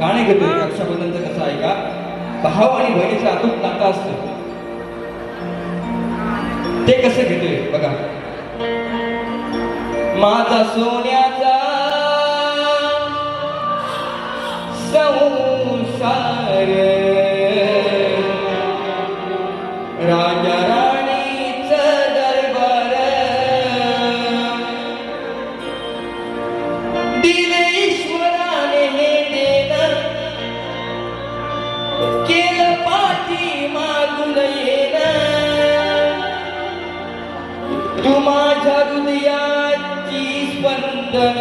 गाणे घेतो रक्षाबंधनचं कसं आहे का? भाव आणि बहिणीचं अतूट नातं असत. ते कसं घेतोय बघा. माझा सोन्याचा संसार. राजा राणीच दरबार. दिल तू माझ्या हृदयाची स्पंदन.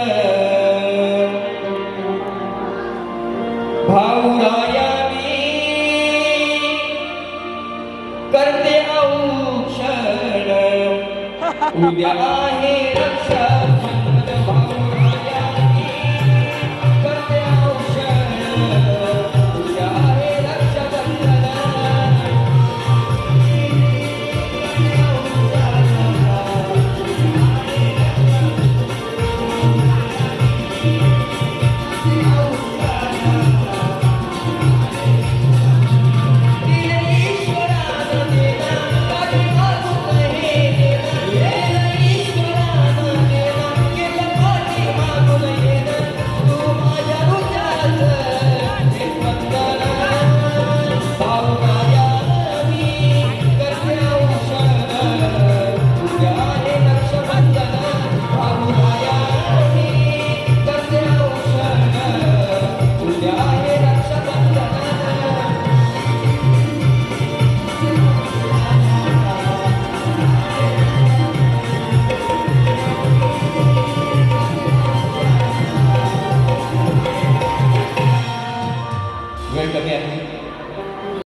भाऊराया मी करते औक्षण. उद्या आहे रक्षा. fica aqui.